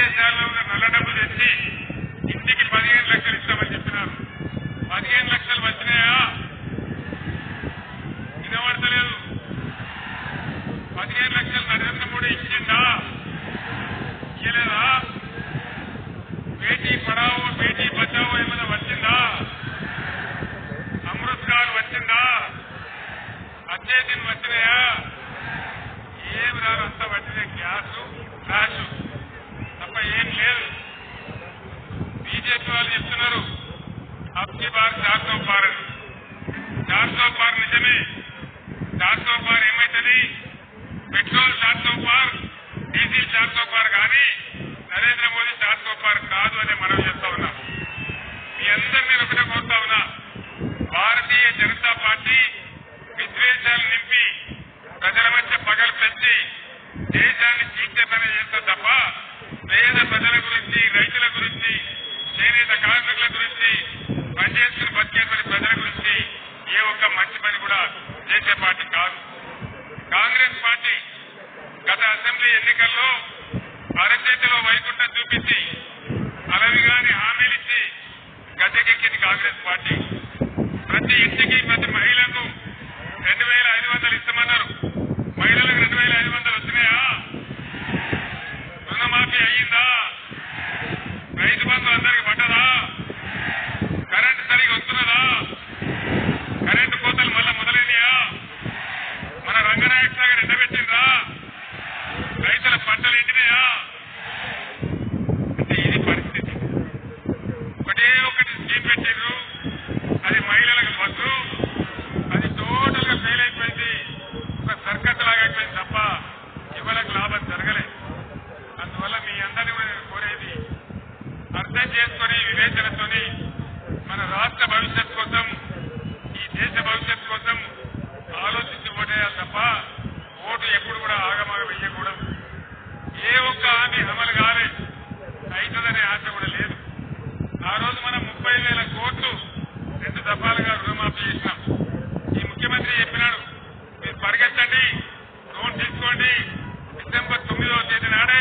విదేశాల్లో ఉన్న నల్ల డబ్బు తెచ్చి ఇంటికి పదిహేను లక్షలు ఇస్తామని చెప్పినారు పదిహేను లక్షలు వచ్చినాయా? వినబడతలేదు. పదిహేను లక్షలు నరేంద్ర మోడీ ఇచ్చిందా ఇయ్యలేదా? బేటీ పడావో బేటీ బచావో ఏమైనా వచ్చిందా? అమృత్ కాల్ వచ్చిందా అచ్చే దిన్ వచ్చినాయా? ఏం రాదు అంతా వచ్చినాయి గ్యాస్ ఫ్లాష్ తప్ప ఏం లేదు బీజేపీ వాళ్ళు చెప్తున్నారు అబ్కి బార్ చార్సో పార్ అని చార్సో పార్ నిజమే. చార్సో పార్ ఏమైతుంది? పెట్రోల్ చార్సో పార్ డీజిల్ చార్సో పార్ కానీ నరేంద్ర మోదీ చార్సో పార్ కాదు అని మనం చెప్తా ఉన్నాం మీ అందరు నేను ఒకటే కోరుతా ఉన్నా. భారతీయ జనతా పార్టీ విద్వేషాలు నింపి ప్రజల మధ్య పగల పెంచి దేశాన్ని చీల్చే పని చేస్తా తప్ప పేద ప్రజల గురించి రైతుల గురించి చేనేత కార్మికుల గురించి పనిచేస్తున్న బతికేటువంటి ప్రజల గురించి ఏ ఒక్క మంచి పని కూడా చేసే పార్టీ కాదు. కాంగ్రెస్ పార్టీ గత అసెంబ్లీ ఎన్నికల్లో అరచేతిలో వైకుంఠం చూపించి అలవిగాని హామీలిచ్చి గద్దెకెక్కింది కాంగ్రెస్ పార్టీ. ప్రతి ఇంటికి ప్రతి మహిళకు రెండు వేల ఐదు వందలు ఇస్తామన్నారు ప్రవేశపెట్టారు అది మహిళలకు మద్దు అది టోటల్గా ఫెయిల్ అయిపోయింది. ఒక సర్కస్ లాగా అయిపోయింది తప్ప ఎవరికి లాభం జరగలేదు అందువల్ల మీ అందరిని కూడా కోరేది అర్థం చేసుకుని వివేచనతోని మన రాష్ట్ర భవిష్యత్ కోసం ఈ దేశ భవిష్యత్ కోసం ఆలోచించి ఓటేయాలి తప్ప ఓటు ఎప్పుడు కూడా ఆగమాగ వేయకూడదు. ఏ ఒక్క హామీ అమలు కాలే అవుతుందనే ఆశ కూడా లేదు. ఆ రోజు మనం ముప్పై రెండు దఫాలుగా రుణమాఫీ చేసినాం. ఈ ముఖ్యమంత్రి చెప్పినాడు మీరు పరిగెత్తండి లోన్ తీసుకోండి డిసెంబర్ తొమ్మిదవ తేదీ నాడే